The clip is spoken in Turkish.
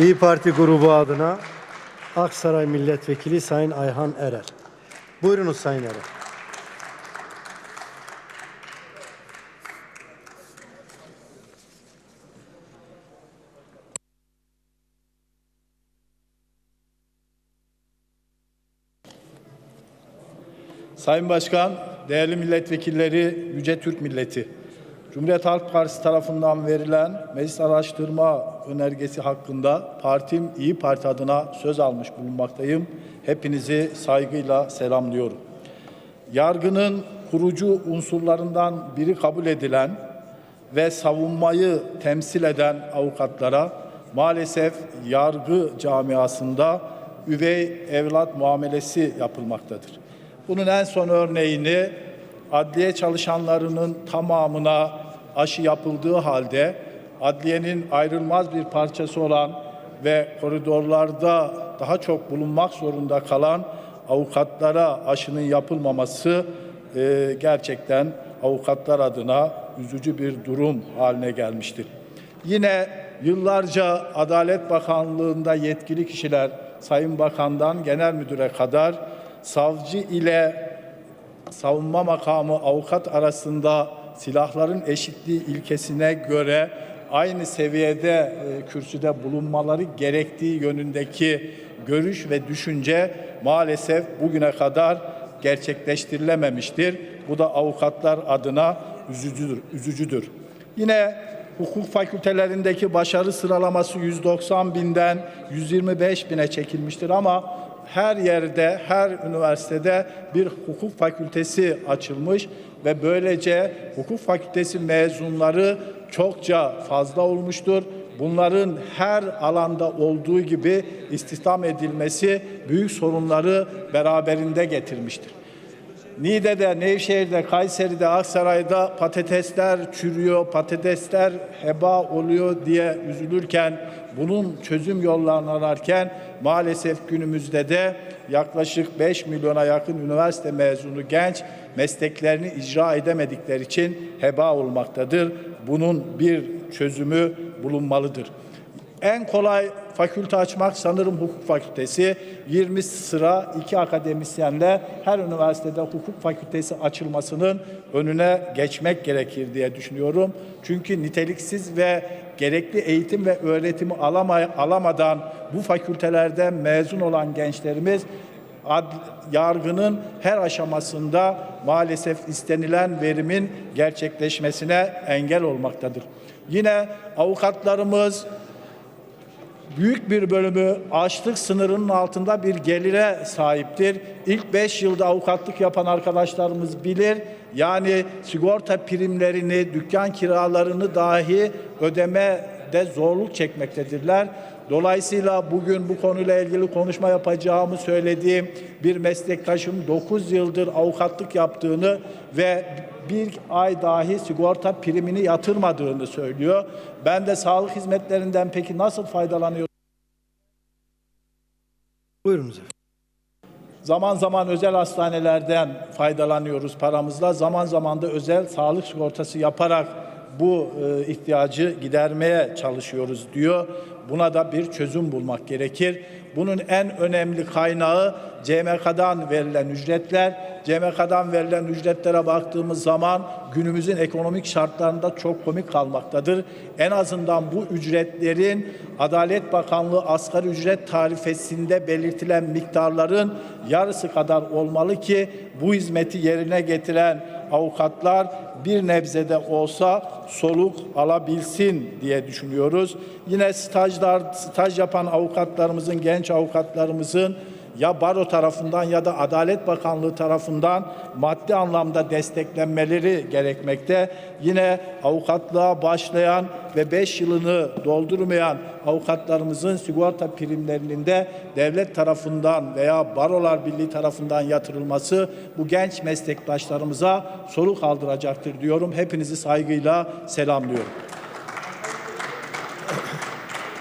İyi Parti grubu adına Aksaray Milletvekili Sayın Ayhan Erer. Buyurunuz Sayın Erer. Sayın Başkan, değerli milletvekilleri, Yüce Türk Milleti. Cumhuriyet Halk Partisi tarafından verilen meclis araştırma önergesi hakkında partim İyi Parti adına söz almış bulunmaktayım. Hepinizi saygıyla selamlıyorum. Yargının kurucu unsurlarından biri kabul edilen ve savunmayı temsil eden avukatlara maalesef yargı camiasında üvey evlat muamelesi yapılmaktadır. Bunun en son örneğini adliye çalışanlarının tamamına aşı yapıldığı halde adliyenin ayrılmaz bir parçası olan ve koridorlarda daha çok bulunmak zorunda kalan avukatlara aşının yapılmaması e, gerçekten avukatlar adına üzücü bir durum haline gelmiştir. Yine yıllarca Adalet Bakanlığı'nda yetkili kişiler Sayın Bakan'dan genel müdüre kadar savcı ile savunma makamı avukat arasında silahların eşitliği ilkesine göre aynı seviyede e, kürsüde bulunmaları gerektiği yönündeki görüş ve düşünce maalesef bugüne kadar gerçekleştirilememiştir. Bu da avukatlar adına üzücüdür. üzücüdür. Yine hukuk fakültelerindeki başarı sıralaması 190 binden 125 bine çekilmiştir ama her yerde, her üniversitede bir hukuk fakültesi açılmış ve böylece hukuk fakültesi mezunları çokça fazla olmuştur. Bunların her alanda olduğu gibi istihdam edilmesi büyük sorunları beraberinde getirmiştir. Niğde'de, Nevşehir'de, Kayseri'de, Aksaray'da patatesler çürüyor, patatesler heba oluyor diye üzülürken, bunun çözüm yollarını ararken maalesef günümüzde de yaklaşık 5 milyona yakın üniversite mezunu genç mesleklerini icra edemedikleri için heba olmaktadır. Bunun bir çözümü bulunmalıdır. En kolay fakülte açmak sanırım hukuk fakültesi. 20 sıra iki akademisyenle her üniversitede hukuk fakültesi açılmasının önüne geçmek gerekir diye düşünüyorum. Çünkü niteliksiz ve gerekli eğitim ve öğretimi alamay alamadan bu fakültelerden mezun olan gençlerimiz ad, yargının her aşamasında maalesef istenilen verimin gerçekleşmesine engel olmaktadır. Yine avukatlarımız büyük bir bölümü açlık sınırının altında bir gelire sahiptir. İlk 5 yılda avukatlık yapan arkadaşlarımız bilir. Yani sigorta primlerini, dükkan kiralarını dahi ödemede zorluk çekmektedirler. Dolayısıyla bugün bu konuyla ilgili konuşma yapacağımı söylediğim bir meslektaşım 9 yıldır avukatlık yaptığını ve bir ay dahi sigorta primini yatırmadığını söylüyor. Ben de sağlık hizmetlerinden peki nasıl faydalanıyor? Buyurunuz efendim. Zaman zaman özel hastanelerden faydalanıyoruz paramızla. Zaman zaman da özel sağlık sigortası yaparak bu e, ihtiyacı gidermeye çalışıyoruz diyor. Buna da bir çözüm bulmak gerekir. Bunun en önemli kaynağı CMK'dan verilen ücretler. CMK'dan verilen ücretlere baktığımız zaman günümüzün ekonomik şartlarında çok komik kalmaktadır. En azından bu ücretlerin Adalet Bakanlığı asgari ücret tarifesinde belirtilen miktarların yarısı kadar olmalı ki bu hizmeti yerine getiren avukatlar bir nebzede olsa soluk alabilsin diye düşünüyoruz. Yine stajlar, staj yapan avukatlarımızın, genç avukatlarımızın ya baro tarafından ya da Adalet Bakanlığı tarafından maddi anlamda desteklenmeleri gerekmekte. Yine avukatlığa başlayan ve 5 yılını doldurmayan avukatlarımızın sigorta primlerinin de devlet tarafından veya Barolar Birliği tarafından yatırılması bu genç meslektaşlarımıza soluk aldıracaktır diyorum. Hepinizi saygıyla selamlıyorum.